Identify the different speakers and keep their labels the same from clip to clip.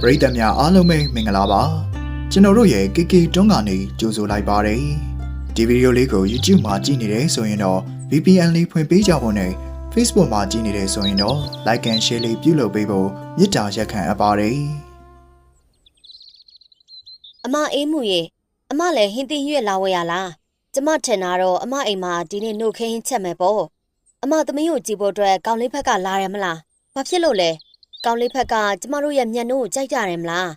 Speaker 1: ပရိသတ်များအားလုံးပဲမင်္ဂလာပါကျွန်တော်တို့ရဲ့ KK တွန်းကနေကြိုဆိုလိုက်ပါတယ်ဒီဗီဒီယိုလေးကို YouTube မှာကြည့်နေတယ်ဆိုရင်တော့ VPN လေးဖွင့်ပေးကြဖို့နဲ့ Facebook မှာကြည့်နေတယ်ဆိုရင်တော့ Like and Share လေးပြုလုပ်ပေးဖို့မေတ္တာရက်ခံအပ်ပါတယ်
Speaker 2: အမအေးမှုရေအမလည်းဟင်းသီးရွက်လာဝဲရလားကျမထင်တာတော့အမအိမ်မှာဒီနေ့နှုတ်ခင်းချက်မယ်ပေါ့အမသမီးကိုကြည့်ဖို့အတွက်ကောင်းလေးဖက်ကလာတယ်မလားဘာဖြစ်လို့လဲ ကောင်းလေးဖက်ကကျမတို့ရဲ့မျက်နှာကိုကြိုက်ကြတယ်မလား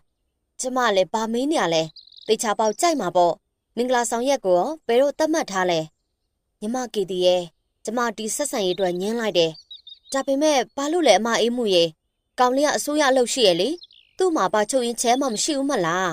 Speaker 2: ကျမလည်းဘာမင်းနေရလဲတေချာပေါက်ကြိုက်မှာပေါ့မင်္ဂလာဆောင်ရက်ကိုရောဘယ်တော့သတ်မှတ်ထားလဲညီမကီတီရဲ့ကျမဒီဆက်ဆံရေးအတွက်ညင်းလိုက်တယ်ဒါပေမဲ့ဘာလို့လဲအမအေးမှုရေကောင်းလေးကအစိုးရအလုပ်ရှိရဲ့လေသူ့မှာဘာချုပ်ရင်ချဲမှမရှိဘူးမလား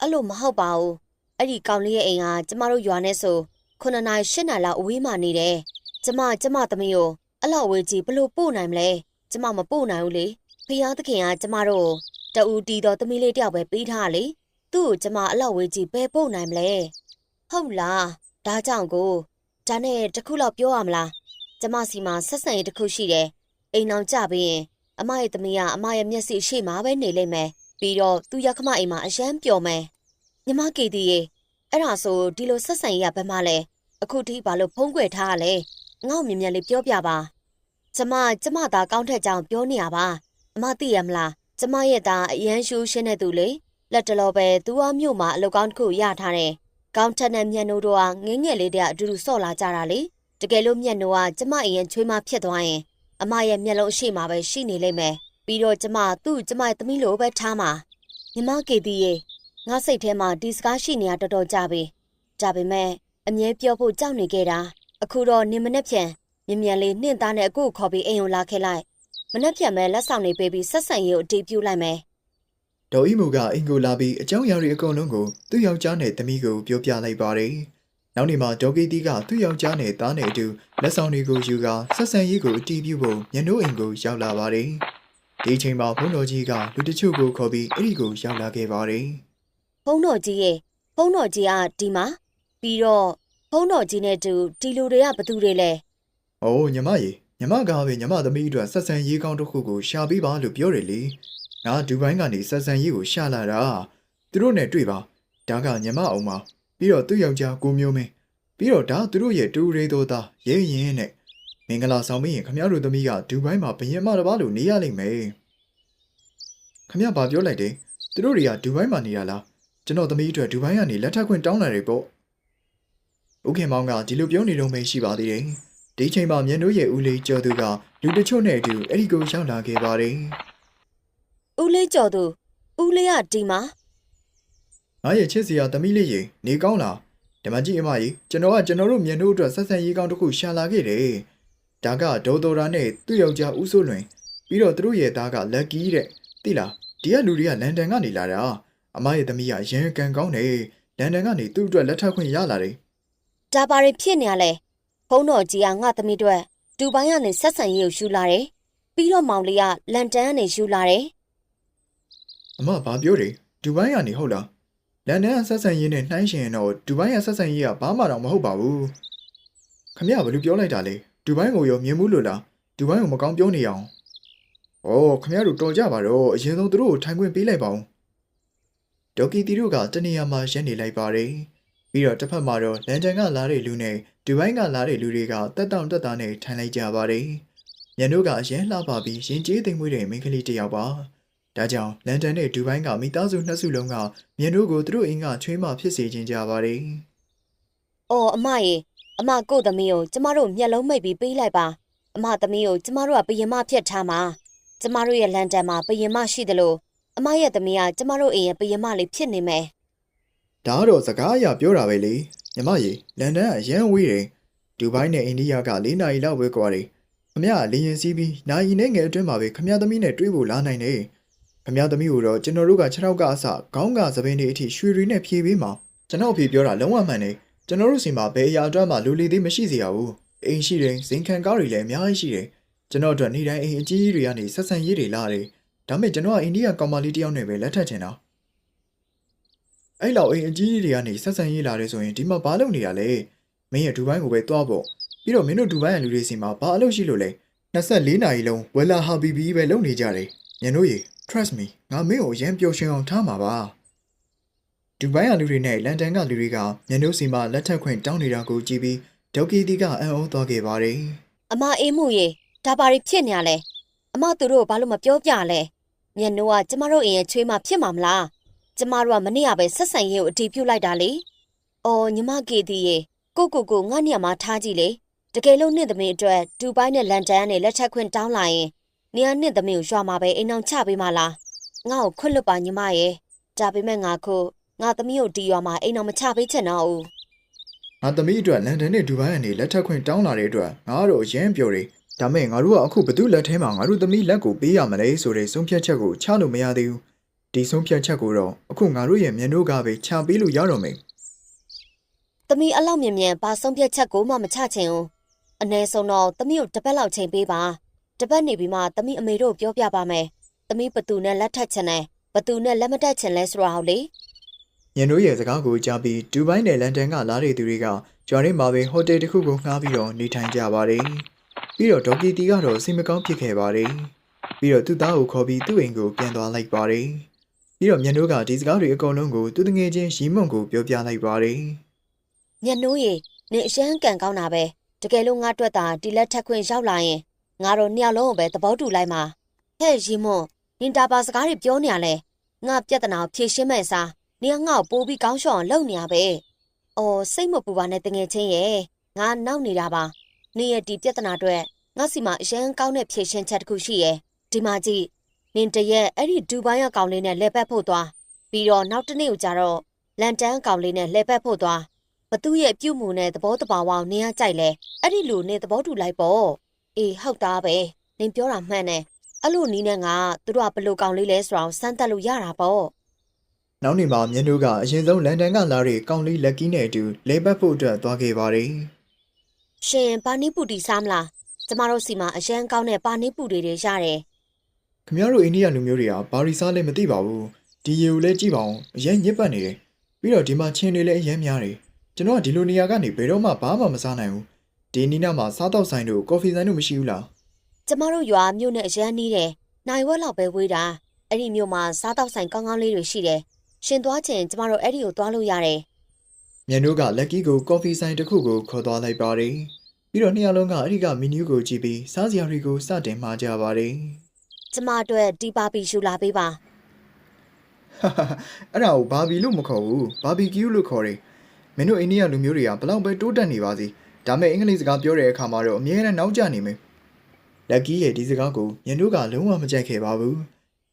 Speaker 2: အဲ့လိုမဟုတ်ပါဘူးအဲ့ဒီကောင်လေးရဲ့အိမ်ကကျမတို့ရွာနဲ့ဆို9နာရီ10နာရီလောက်အဝေးမှနေတယ်ကျမကျမသမီးကိုအဲ့လောက်ဝေးကြီးဘလို့ပို့နိုင်မလဲကျမမပို့နိုင်ဘူးလေ ဖယားသခင်ကကျမတို့ကိုတူတီတော်သမီးလေးတယောက်ပဲပေးထားလေသူ့ကိုကျမအဲ့လောက်ဝေးကြီးဘယ်ပို့နိုင်မလဲဟုတ်လားဒါကြောင့်ကိုဒါနဲ့တခုလောက်ပြောရမလားကျမစီမှာဆက်ဆံရေးတစ်ခုရှိတယ်အိမ်အောင်ကြပြီးရင်အမရဲ့သမီးကအမရဲ့မျက်စိရှိမှပဲနေလိမ့်မယ်ပြီးတော့သူ့ရောက်ခမအိမ်မှာအရန်ပျော်မယ်ညီမကေတီရေအဲ့ဒါဆိုဒီလိုဆက်ဆံရေးရဘယ်မှလဲအခုထိဘာလို့ဖုံးကွယ်ထားရလဲငေါ့မြင်မြန်လေးပြောပြပါကျမကျမသားကောင်းထက်ကြောင်ပြောနေရပါ အမသိရမလားကျမရဲ့သားအရန်ရှူးရှင်းတဲ့သူလေလက်တလောပဲသူအမြို့မှာအလုပ်ကောင်းတစ်ခုရထားတယ်ကောင်းထက်နဲ့မျက်နှိုးတို့ကငင်းငယ်လေးတဲ့အတူတူဆော့လာကြတာလေတကယ်လို့မျက်နှိုးကကျမအရင်ချွေးမဖြစ်သွားရင်အမရဲ့မျက်လုံးအရှိမှာပဲရှိနေလိမ့်မယ်ပြီးတော့ကျမသူ့ကျမရဲ့သမီးလိုပဲထားမှာညီမကေတီရေငါစိတ်ထဲမှာဒီစကားရှိနေတာတော်တော်ကြာပြီ။ဒါပေမဲ့အမြဲပြောဖို့ကြောက်နေခဲ့တာ။အခုတော့နင်မနဲ့ဖြန်မြင်မြန်လေးနှင့်သားနဲ့အခုခေါ်ပြီးအိမ်ကိုလာခဲ့လိုက်။ မနဲ့ဖြန်မဲ့လက်ဆောင်တွေပေးပြီးဆက်ဆံရေးကိုအတည်ပြုလိုက်မယ်
Speaker 1: ဒေါ်အီမူကအင်ကိုလာပြီးအကြောင်းအရာတွေအကုန်လုံးကိုသူ့ယောက်ျားနဲ့သမီးကိုပြောပြလိုက်ပါတယ်နောက်နေ့မှာဒေါ်ကီတီကသူ့ယောက်ျားနဲ့သားနဲ့အတူလက်ဆောင်တွေကိုယူကာဆက်ဆံရေးကိုအတီးပြုဖို့ညနိုးအိမ်ကိုရောက်လာပါတယ်ဒီအချိန်မှာဘုန်းတော်ကြီးကလူတချို့ကိုခေါ်ပြီးအဲ့ဒီကိုရောက်လာခဲ့ပါတယ်။
Speaker 2: ဖုန်းတော်ကြီးရဲ့ဖုန်းတော်ကြီးကဒီမှာပြီးတော့ဖုန်းတော်ကြီးနဲ့တူဒီလူတွေကဘသူတွေလဲ။
Speaker 1: အိုးညီမရေ ညီမကပဲညီမသမီးအတွက်ဆက်ဆံရေးကောင်းတစ်ခုကိုရှာပေးပါလို့ပြောတယ်လေ။ငါဒူဘိုင်းကနေဆက်ဆံရေးကိုရှာလာတာ။သူတို့နဲ့တွေ့ပါ။ဒါကညီမအောင်ပါ။ပြီးတော့သူ့ယောက်ျားကိုမျိုးမင်းပြီးတော့ဒါသူတို့ရဲ့တူရီတော်သားရဲရင်နဲ့မင်္ဂလာဆောင်ပြီးရင်ခမရတို့သမီးကဒူဘိုင်းမှာဘယင်မတစ်ပါးလို့နေရလိမ့်မယ်။ခမရဘာပြောလိုက်တယ်။သူတို့တွေကဒူဘိုင်းမှာနေရလား။ကျွန်တော်သမီးအတွက်ဒူဘိုင်းကနေလက်ထပ်ခွင့်တောင်းလာတယ်ပေါ့။ဦးခင်မောင်ကဒီလိုပြောနေတော့မှရှိပါသေးတယ်။ ဒီချိန်မှာမြန်တို့ရဲ့ဦးလေးကျော်သူကလူတချို့နဲ့အတူအဲ့ဒီကိုရောက်လာခဲ့ပါတယ်။
Speaker 2: ဦးလေးကျော်သူဦးလေးကဒီမှာ။
Speaker 1: ငါရဲ့ချစ်စရာသမီးလေးရေနေကောင်းလား။ဓမ္မကြီးအမကြီးကျွန်တော်ကကျွန်တော်တို့မြန်တို့အတွက်ဆက်ဆံရေးကောင်းတစ်ခုရှာလာခဲ့တယ်။ဒါကဒေါ်တော်ရာနဲ့သူ့ယောက်ျားဦးစိုးလွင်ပြီးတော့သူတို့ရဲ့သားကလက်ကီးတဲ့။သိလားဒီကလူတွေကလန်ဒန်ကနေလာတာ။အမရဲ့သမီးကရန်ကန်ကောင်းတယ်။လန်ဒန်ကနေသူ့အတွက်လက်ထပ်ခွင့်ရလာတယ်
Speaker 2: ဒါပါရီဖြစ်နေရလဲ ဖုန်းတော်ကြီးကငါသမီးတို့ဒူဘိုင်းကနေဆက်ဆံရေးကိုယူလာတယ်။ပြီးတော့မောင်လေးကလန်ဒန်ကနေယူလာတယ်။
Speaker 1: အမဘာပြောတယ်။ဒူဘိုင်းကနေဟုတ်လား။လန်ဒန်ကဆက်ဆံရေးနဲ့နှိုင်းရှင်ရင်တော့ဒူဘိုင်းကဆက်ဆံရေးကဘာမှတော့မဟုတ်ပါဘူး။ခမရဘယ်လိုပြောလိုက်တာလဲ။ဒူဘိုင်းကိုရောမြင်မှုလို့လား။ဒူဘိုင်းကိုမကောင်းပြောနေအောင်။အော်ခမရတို့တော်ကြပါတော့အရင်ဆုံးသူတို့ကိုထိုင်ခွင့်ပေးလိုက်ပါဦး။ဒေါကီတီတို့ကတနေရာမှာရပ်နေလိုက်ပါတယ်။ ပြီးတော့တစ်ဖက်မှာတော့လန်ဒန်ကလာတဲ့လူနဲ့ဒူဘိုင်းကလာတဲ့လူတွေကတက်တောင့်တက်တာနဲ့ထိုင်လိုက်ကြပါတယ်။ညတို့ကအရင်လှပပြီးရင်ကျေးသိမ်မွေးတဲ့မိန်းကလေးတစ်ယောက်ပါ။ဒါကြောင့်လန်ဒန်နဲ့ဒူဘိုင်းကမိသားစုနှစ်စုလုံးကမြန်တို့ကိုသူတို့အင်းကချွေးမဖြစ်စေခြင်းကြပါတယ်။
Speaker 2: အော်အမရေအမကို့သမီးကိုကျမတို့မျက်လုံးမိတ်ပြီးပေးလိုက်ပါ။အမသမီးကိုကျမတို့ကဘယင်မဖြစ်ထားမှာ။ကျမတို့ရဲ့လန်ဒန်မှာဘယင်မရှိသလိုအမရဲ့သမီးကကျမတို့အိမ်ရဲ့ဘယင်မလေးဖြစ်နေမယ်။
Speaker 1: ဒါကတော့စကားအရပြောတာပဲလေ။ညီမရေလန်ဒန်ကအရန်ဝေးတယ်။ဒူဘိုင်းနဲ့အိန္ဒိယက၄နာရီလောက်ပဲကွာတယ်။ခမရကလေရင်စီးပြီးနိုင်နဲ့ငယ်အတွင်းမှာပဲခမရသမီးနဲ့တွေ့ဖို့လာနိုင်တယ်။ခမရသမီးကိုတော့ကျွန်တော်တို့က6ထောက်ကအစခေါင်းကသပင်းတွေအထိရွှေတွေနဲ့ဖြည့်ပေးမှာကျွန်တော်အဖေပြောတာလုံးဝမှန်တယ်။ကျွန်တော်တို့စီမှာဘယ်အရာအတွက်မှလူလီသေးမရှိစေရဘူး။အိမ်ရှိတယ်ဇင်ခံကားတွေလည်းအများကြီးရှိတယ်။ကျွန်တော်အတွက်နေတိုင်းအိမ်အကြီးကြီးတွေကနေဆက်ဆံရေးတွေလာတယ်။ဒါပေမဲ့ကျွန်တော်ကအိန္ဒိယကောင်မလေးတယောက်နဲ့ပဲလက်ထပ်ချင်တာ။ အဲ့လောက်အိမ်အကြီးကြီးတွေကနေဆက်ဆံရေးလာတယ်ဆိုရင်ဒီမှာဘာလုပ်နေရလဲ။မင်းရဲ့ဒူဘိုင်းကိုပဲတွားဖို့ပြီးတော့မင်းတို့ဒူဘိုင်းရဲ့လူတွေစီမှာဘာအလုပ်ရှိလို့လဲ24နာရီလုံးဝလာဟာဘီဘီပဲလုပ်နေကြတယ်။ညတို့ရေ trust me ငါမင်းကိုရမ်းပျော်ရွှင်အောင်ထားမှာပါဒူဘိုင်းကလူတွေနဲ့လန်ဒန်ကလူတွေကညနိုးစီမှာလက်ထပ်ခွင့်တောင်းနေတာကိုကြည့်ပြီးဒေါကီတီကအံ့ဩသွားခဲ့ပါတယ်
Speaker 2: အမအေးမှုရေဒါပါရီဖြစ်နေရလဲအမသူတို့ဘာလို့မပြောပြလဲညနိုးကကျမတို့အိမ်ရဲ့ချွေးမဖြစ်မှာမလား ကျမတို့ကမနေ့ကပဲဆက်ဆံရေးကိုအတီးပြုတ်လိုက်တာလေအော်ညီမကေတီရေကိုကိုကိုငါ့ညမှာထားကြည့်လေတကယ်လို့နှစ်သမီးအတွက်ဒူဘိုင်းနဲ့လန်ဒန်ကနေလက်ထပ်ခွင့်တောင်းလာရင်နေရနှစ်သမီးကိုရွာမှာပဲအိမ်အောင်ချပေးမလားငါ့ကိုခွတ်လွတ်ပါညီမရေဒါပေမဲ့ငါခုငါသမီးကိုဒီရွာမှာအိမ်အောင်မချပေးချင်တော့ဘူး
Speaker 1: ငါသမီးအတွက်လန်ဒန်နဲ့ဒူဘိုင်းကနေလက်ထပ်ခွင့်တောင်းလာတဲ့အတွက်ငါတို့ရမ်းပျော်တယ်ဒါမဲ့ငါတို့ကအခုဘသူလက်ထဲမှာငါတို့သမီးလက်ကိုပေးရမလဲဆိုတဲ့ဆုံးဖြတ်ချက်ကိုချလို့မရသေးဘူး ဒီဆုံးဖြတ်ချက်ကိုတော့အခုငါတို့ရဲ့မျက်နှာကပဲချပေးလို့ရတော့မယ်။
Speaker 2: သမီးအလောက်မြင်မြန်ပါဆုံးဖြတ်ချက်ကိုမှမချချင်ဘူး။အ ਨੇ ဆုံးတော့သမီးကိုတစ်ပတ်လောက်ချိန်ပေးပါ။တစ်ပတ်နေပြီးမှသမီးအမေတို့ပြောပြပါမယ်။သမီးဘသူနဲ့လက်ထပ်ချင်တယ်။ဘသူနဲ့လက်မတက်ချင်လဲဆိုတာဟုတ်လေ
Speaker 1: ညင်တို့ရဲ့စကားကိုကြားပြီးဒူဘိုင်းနဲ့လန်ဒန်ကလာတဲ့သူတွေကကျော်ရင်းမှာပဲဟိုတယ်တစ်ခုကိုငှားပြီးတော့နေထိုင်ကြပါတယ်ပြီးတော့ဒေါကီတီကတော့စိတ်မကောင်းဖြစ်ခဲ့ပါတယ်ပြီးတော့သူ့သားကိုခေါ်ပြီးသူ့အိမ်ကိုပြန်သွားလိုက်ပါတယ် ပြီးတော့ညင်တို့ကဒီစကားတွေအကုန်လုံးကိုသူ့တငယ်ချင်းရီမွန်ကိုပြောပြလိုက်ပါတယ်။
Speaker 2: ညနိုးရေနင်အရှမ်းကန်ကောင်းတာပဲ။တကယ်လို့ငါအတွက်သာဒီလက်ထက်ခွင့်ရောက်လာရင်ငါတို့နှစ်ယောက်လုံးကိုပဲသဘောတူလိုက်မှာ။ဟဲ့ရီမွန်နင်တာပါစကားတွေပြောနေရလဲ။ငါပြဿနာကိုဖြေရှင်းမဲ့စားနင်ကငါ့ကိုပိုးပြီးကောင်းရှောင်အောင်လုပ်နေရပဲ။အော်စိတ်မပူပါနဲ့တငယ်ချင်းရဲ့ငါနောက်နေတာပါ။နင်ရဲ့ဒီပြဿနာအတွက်ငါစီမှာအရန်ကောင်းတဲ့ဖြေရှင်းချက်တစ်ခုရှိရဲ့။ဒီမှာကြည့် နင်တရက်အဲ့ဒီဒူဘိုင်းအကောင်လေးနဲ့လဲပတ်ဖို့သွားပြီးတော့နောက်တစ်နေ့ကိုကြတော့လန်တန်အကောင်လေးနဲ့လဲပတ်ဖို့သွားဘသူ့ရဲ့ပြုတ်မှုနဲ့သဘောတဘာဝအောင်နင်ကကြိုက်လဲအဲ့ဒီလူနဲ့သဘောတူလိုက်ပေါ့အေးဟုတ်သားပဲနင်ပြောတာမှန်တယ်အဲ့လိုနီးနဲ့ငါသူတို့ကဘလို့ကောင်လေးလဲဆိုအောင်စမ်းတက်လို့ရတာပေါ့
Speaker 1: နောက်နေ့မှာညင်တို့ကအရင်ဆုံးလန်ဒန်ကလာတဲ့ကောင်လေးလက်ကီးနဲ့အတူလေပတ်ဖို့အတွက်သွားခဲ့ပါတယ်
Speaker 2: ရှင်ပါနီပူတီစားမလားကျမတို့စီမှာအရန်ကောင်းတဲ့ပါနီပူတွေတွေရတယ်
Speaker 1: ခင်ဗျားတို့အိန္ဒိယလူမျိုးတွေကဘာရီစားလဲမသိပါဘူးဒီရေကိုလည်းကြည့်ပါအောင်အရင်ညစ်ပတ်နေတယ်ပြီးတော့ဒီမှာချင်းတွေလည်းအရင်များတယ်ကျွန်တော်ကဒီလိုနေရာကနေဘယ်တော့မှဘာမှမစားနိုင်ဘူးဒီနီးနားမှာစားတော့ဆိုင်တို့ကော်ဖီဆိုင်တို့မရှိဘူးလား
Speaker 2: ကျမတို့ရွာမြို့နဲ့အရန်နီးတယ်နိုင်ဝက်လောက်ပဲဝေးတာအဲ့ဒီမြို့မှာစားတော့ဆိုင်ကောင်းကောင်းလေးတွေရှိတယ်ရှင်သွားချင်ကျမတို့အဲ့ဒီကိုသွားလို့ရတယ်
Speaker 1: မြန်တို့ကလက်ကီကိုကော်ဖီဆိုင်တစ်ခုကိုခေါ်သွားလိုက်ပါတယ်ပြီးတော့နှစ်ယောက်လုံးကအဲ့ဒီကမီနူးကိုကြည့်ပြီးစားစရာတွေကိုစတင်မှာကြပါတယ်
Speaker 2: ကျမအတွက်ဒီပါပီရှူလာပေးပါ
Speaker 1: အဲ့ဒါကိုဘာဘီလို့မခေါ်ဘူးဘာဘီကျူးလို့ခေါ်တယ်မင်းတို့အိန္ဒိယလူမျိုးတွေကဘလောက်ပဲတိုးတက်နေပါစေဒါမဲ့အင်္ဂလိပ်စကားပြောတဲ့အခါမှာတော့အမြဲတမ်းနောက်ကျနေမယ်လက်ကီရဲ့ဒီစကားကိုမြန်တို့ကလုံးဝမကြိုက်ခဲ့ပါဘူး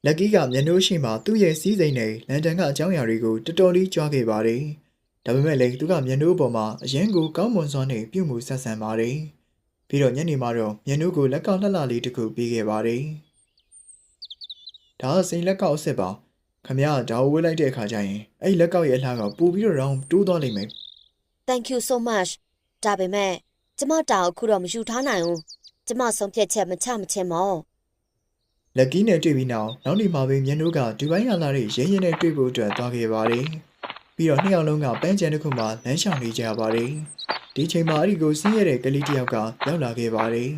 Speaker 1: လက်ကီကမြန်တို့ရှိမှသူ့ရဲ့စီးစိမ်နဲ့လန်ဒန်ကအကြောင်းအရာတွေကိုတော်တော်လေးကြွားခဲ့ပါတယ်ဒါပေမဲ့လည်းသူကမြန်တို့အပေါ်မှာအရင်ကိုကောင်းမွန်စွာနဲ့ပြုမှုဆက်ဆံပါတယ်ပြီးတော့ညနေမှာတော့မြန်တို့ကိုလက်ကောက်လှလှလေးတစ်ခုပေးခဲ့ပါတယ် ဒါကစိန်လက်ကောက်အစ်စ်ပါခမရဒါကိုဝေးလိုက်တဲ့အခါကျရင်အဲ့ဒီလက်ကောက်ရဲ့အလှကပူပြီးတော့ရောင်းတိုးသွားလိမ့်မယ်
Speaker 2: Thank you so much ဒါပေမဲ့ကျမတာကိုအခုတော့မယူထားနိုင်ဘူးကျမဆုံးဖြတ်ချက်မချမချင်းမော။
Speaker 1: လက်ကီးနဲ့တွေ့ပြီးနောက်နောက်နေ့မှာပဲမြန်တို့ကဒူဘိုင်းကလာတဲ့ရင်းရင်းနဲ့တွေ့ဖို့အတွက်သွားခဲ့ပါတယ်။ပြီးတော့နှစ်ယောက်လုံးကပန်းချန်တစ်ခုမှလမ်းလျှောက်နေကြပါတယ်။ဒီချိန်မှာအဲ့ဒီကိုစီးရတဲ့ကလေးတစ်ယောက်ကရောက်လာခဲ့ပါတယ်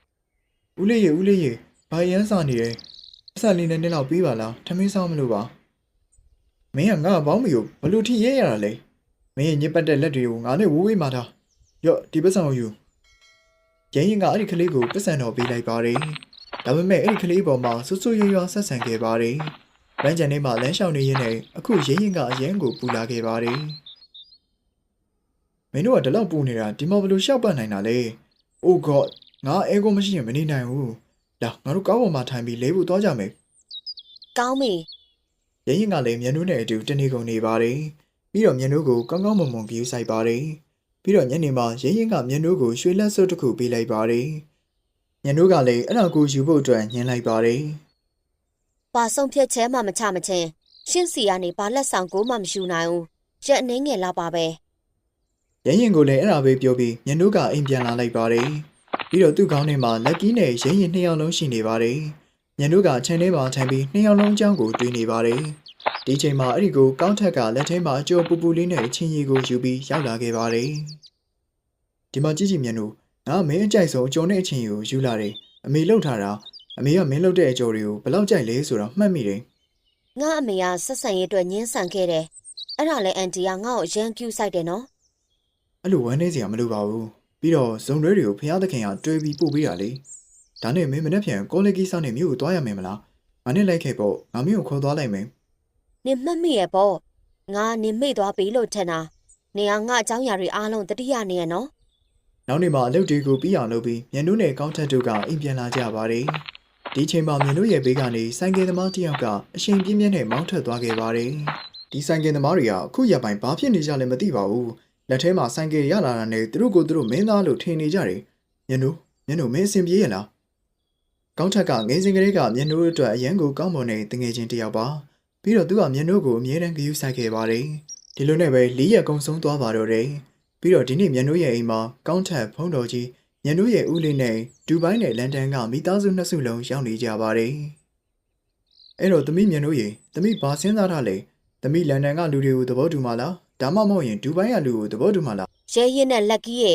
Speaker 1: ။ဦးလေးရေဦးလေးရေဘာရမ်းစာနေတယ်။ အဆက်လေးနဲ့နှစ်လောက်ပြီးပါလားထမင်းဆောင်မလို့ပါ။မင်းကငါ့ဘောင်းမီကိုဘလို့ထိရဲရတာလဲ။မင်းရဲ့ညစ်ပတ်တဲ့လက်တွေကိုငါနဲ့ဝိုးဝေးမာထား။ရော့ဒီပတ်စံကိုယူ။ရင်းရင်ကအဲ့ဒီကလေးကိုပတ်စံတော်ပေးလိုက်ပါတယ်။ဒါပေမဲ့အဲ့ဒီကလေးပေါ်မှာဆွဆွရွရွဆက်ဆံခဲ့ပါတယ်။လမ်းကြံထဲမှာလမ်းလျှောက်နေရင်းနဲ့အခုရင်းရင်ကအရန်ကိုပူလာခဲ့ပါတယ်။မင်းတို့ကဒီလောက်ပူနေတာဒီမှာဘယ်လိုရှောက်ပတ်နိုင်တာလဲ။ Oh god ငါအဲကိုမရှိရင်မနေနိုင်ဘူး။ လာငါတို့ကောင်းပေါ်မှာထိုင်ပြီးလဲဖို့သွားကြမယ်
Speaker 2: ကောင်းပြီ။
Speaker 1: ရင်းရင်ကလည်းမြန်တို့နဲ့အတူတနေကုန်နေပါတယ်။ပြီးတော့မြန်တို့ကိုကောင်းကောင်းမွန်မွန်ကြည့်ဆိုင်ပါတယ်။ပြီးတော့ညနေမှာရင်းရင်ကမြန်တို့ကိုရွှေလက်စွပ်တစ်ခုပေးလိုက်ပါတယ်။မြန်တို့ကလည်းအဲ့ဒါကိုယူဖို့အတွက်ညှင်းလိုက်ပါတယ်
Speaker 2: ပါဆုံးဖြတ်ချက်မှမချမချင်းရှင်းစီကနေပါလက်ဆောင်ကိုမှမယူနိုင်ဘူးရက်အနေငယ်လောက်ပါပဲ။
Speaker 1: ရင်းရင်ကိုလည်းအဲ့ဒါပဲပြောပြီးမြန်တို့ကအိမ်ပြန်လာလိုက်ပါတယ်။ ပြီးတော့သူ့ခေါင်းထဲမှာလက်ကီးနဲ့ရင်းရင်နှစ်ယောက်လုံးရှိနေပါတယ်။မြန်တို့ကခြံထဲမှာထိုင်ပြီးနှစ်ယောက်လုံးအကြောင်းကိုတွေးနေပါတယ်။ဒီချိန်မှာအဲ့ဒီကိုကောင်းထက်ကလက်ထဲမှာအကျိုးပူပူလေးနဲ့အချင်းကြီးကိုယူပြီးရောက်လာခဲ့ပါတယ်။ဒီမှာကြည့်ကြည့်မြန်တို့ငါမင်းအကြိုက်ဆုံးအကျုံနဲ့အချင်းကြီးကိုယူလာတယ်။အမေလှုပ်ထားတာအမေကမင်းလုပ်တဲ့အကြော်တွေကိုဘယ်လောက်ကြိုက်လဲဆိုတော့မှတ်မိတယ်
Speaker 2: ငါအမေကဆက်ဆံရေးအတွက်ညှင်းဆန်ခဲ့တယ်အဲ့ဒါလဲအန်တီကငါ့ကိုအရန်ကျူးဆိုင်တယ်နော်
Speaker 1: အဲ့လိုဝမ်းနေစရာမလိုပါဘူး ပြီးတော့ဇုံတွဲတွေကိုဖျားသခင်ကတွဲပြီးပို့ပေးတာလေဒါနဲ့မင်းမနေ့ပြန်ကောလိကိစ္စနဲ့မြို့ကိုသွားရမယ်မလားငါနဲ့လိုက်ခဲ့ပေါ့ငါမင်းကိုခေါ်သွားလိုက်မယ်
Speaker 2: နင်မှတ်မိရဲ့ပေါ့ငါနင်မေ့သွားပြီလို့ထင်တာနေကငါအเจ้าညာတွေအားလုံးတတိယနေရနော်
Speaker 1: နောက်နေ့မှာအလုပ်တွေကိုပြီးအောင်လုပ်ပြီးမြန်တို့နဲ့ကောင်းထက်တို့ကအိမ်ပြန်လာကြပါတယ်ဒီချိန်မှာမြန်တို့ရဲ့ဘေးကနေဆိုင်ကယ်သမားတစ်ယောက်ကအရှင်ပြင်းပြင်းနဲ့မောင်းထွက်သွားခဲ့ပါတယ်ဒီဆိုင်ကယ်သမားတွေကအခုရက်ပိုင်းဘာဖြစ်နေကြလဲမသိပါဘူး လက်ထဲမှာဆိုင်ကယ်ရလာတာနဲ့သူတို့ကိုသူတို့မင်းသားလို့ထင်နေကြတယ်မြန်တို့မြန်တို့မင်းအဆင်ပြေရလားကောင်းထက်ကငယ်စဉ်ကလေးကမျက်နှိုးအတွက်အရန်ကိုကောင်းမွန်တဲ့တငယ်ချင်းတစ်ယောက်ပါပြီးတော့သူကမျက်နှိုးကိုအမြဲတမ်းဂရုစိုက်ခဲ့ပါတယ်ဒီလိုနဲ့ပဲလေးရက်ကုံဆုံးသွားပါတော့တယ်ပြီးတော့ဒီနေ့မျက်နှိုးရဲ့အိမ်မှာကောင်းထက်ဖုံးတော်ကြီးမျက်နှိုးရဲ့ဦးလေးနဲ့ဒူဘိုင်းနဲ့လန်ဒန်ကမိသားစုနှစ်စုလုံးရောက်နေကြပါတယ်အဲ့တော့သမီးမျက်နှိုးရေသမီးဘာစဉ်းစားထားလဲသမီးလန်ဒန်ကလူတွေကိုသဘောတူမှာလား ဒါမှမဟုတ်ရင်ဒူဘိုင်းကလူကိုသဘောတူမှာလား
Speaker 2: ရဲရဲနဲ့လက်ကီးရေ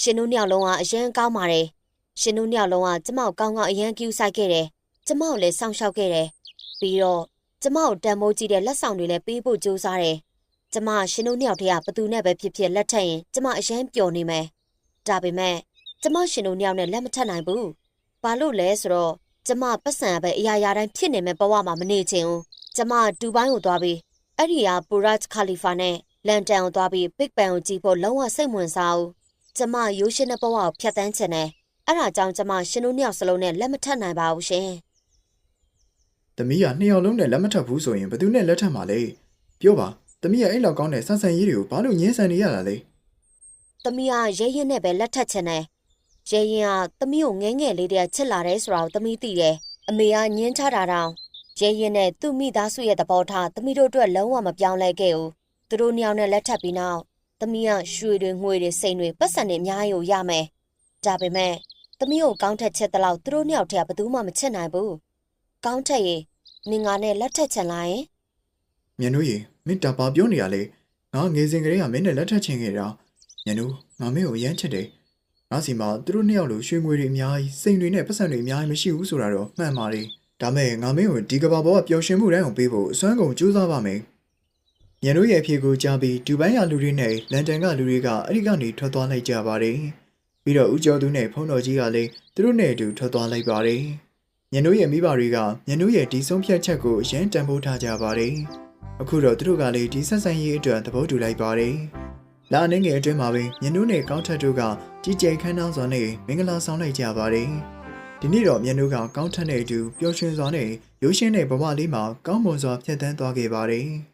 Speaker 2: ရှင်တို့ညောင်လုံးကအရန်ကောင်းပါတယ်ရှင်တို့ညောင်လုံးကကျမောက်ကောင်းကောင်းအရန်ကျူးဆိုင်ခဲ့တယ်ကျမောက်လည်းစောင့်ရှောက်ခဲ့တယ်ပြီးတော့ကျမောက်တန်မိုးကြီးတဲ့လက်ဆောင်တွေလည်းပေးဖို့ကြိုးစားတယ်ကျမရှင်တို့ညောင်တည်းကဘသူနဲ့ပဲဖြစ်ဖြစ်လက်ထက်ရင်ကျမအရန်ပျော်နေမယ်ဒါပေမဲ့ကျမရှင်တို့ညောင်နဲ့လက်မထက်နိုင်ဘူးဘာလို့လဲဆိုတော့ကျမပတ်စံပဲအရာရာတိုင်းဖြစ်နေမဲ့ဘဝမှာမနေချင်ဘူးကျမဒူဘိုင်းကိုသွားပြီးအဲ့ဒီကပူရတ်ခါလီဖာနဲ့ လန်တန်ကိုသွားပြီးဘစ်ဘန်ကိုကြည့်ဖို့လုံးဝစိတ်ဝင်စားဘူးကျမရိုးရှင်းတဲ့ဘဝကိုဖျက်ဆီးချင်တယ်အဲ့ဒါကြောင့်ကျမရှင်တို့နှစ်ယောက်စလုံးနဲ့လက်မထက်နိုင်ပါဘူးရှင်
Speaker 1: သမီးကနှစ်ယောက်လုံးနဲ့လက်မထပ်ဘူးဆိုရင်ဘယ်သူနဲ့လက်ထပ်မှာလဲပြောပါသမီးကအဲ့လောက်ကောင်းတဲ့ဆန်းဆန်းရေးတွေကိုဘာလို့ညှင်းဆန်နေရတာလဲ။
Speaker 2: သမီးကရဲရင်နဲ့ပဲလက်ထက်ချင်တယ်။ရဲရင်ကသမီးကိုငဲငယ်လေးတည်းကချစ်လာတယ်ဆိုတာကိုသမီးသိတယ်။အမေကညင်းချတာတောင်ရဲရင်နဲ့သူ့မိသားစုရဲ့သဘောထားသမီးတို့အတွက်လုံးဝမပြောင်းလဲခဲ့ဘူး။ သူတို့နှစ်ယောက်နဲ့လက်ထပ်ပြီးနောက်သမီးကရွှေတွေငွေတွေစိန်တွေပတ်စံတွေအများကြီးကိုရမယ်။ဒါပေမဲ့သမီးကိုကောင်းထက်ချက်တလောက်သူတို့နှစ်ယောက်တည်းကဘယ်သူမှမချစ်နိုင်ဘူး။ကောင်းထက်ရေနင်ငါနဲ့လက်ထက်ချင်လာရင်
Speaker 1: မြန်တို့ရေမင်းတာပါပြောနေရလေငါငယ်စဉ်ကလေးကမင်းနဲ့လက်ထပ်ချင်ခဲ့တာမြန်တို့ငါမင်းကိုရမ်းချစ်တယ်ငါစီမှာသူတို့နှစ်ယောက်လိုရွှေငွေတွေအများကြီးစိန်တွေနဲ့ပတ်စံတွေအများကြီးမရှိဘူးဆိုတာတော့မှန်ပါတယ်ဒါမဲ့ငါမင်းကိုဒီကဘာပေါ်ကပျော်ရွှင်မှုတိုင်းအောင်ပေးဖို့အစွမ်းကုန်ကြိုးစားပါမယ် မြန်တို့ရဲ့အဖြေကိုကြားပြီးဒူဘိုင်းကလူတွေနဲ့လန်ဒန်ကလူတွေကအဲ့ဒီကနေထွက်သွားလိုက်ကြပါတယ်ပြီးတော့ဦးကျော်သူနဲ့ဖုန်းတော်ကြီးကလည်းသူတို့နဲ့အတူထွက်သွားလိုက်ပါတယ်ညနိုးရဲ့မိဘတွေကညနိုးရဲ့ဒီဆုံးဖြတ်ချက်ကိုအရင်တန်ဖိုးထားကြပါတယ်။အခုတော့သူတို့ကလည်းဒီဆက်ဆံရေးအတွက်သဘောတူလိုက်ပါတယ်။လာအနေငယ်အတွင်းမှာပဲညနိုးနဲ့ကောင်းထက်တို့ကကြီးကျယ်ခမ်းနားစွာနဲ့မင်္ဂလာဆောင်လိုက်ကြပါတယ်။ဒီနေ့တော့ညနိုးကကောင်းထက်နဲ့အတူပျော်ရွှင်စွာနဲ့ရိုးရှင်းတဲ့ဘဝလေးမှာကောင်းမွန်စွာဖြတ်သန်းသွားခဲ့ပါတယ်။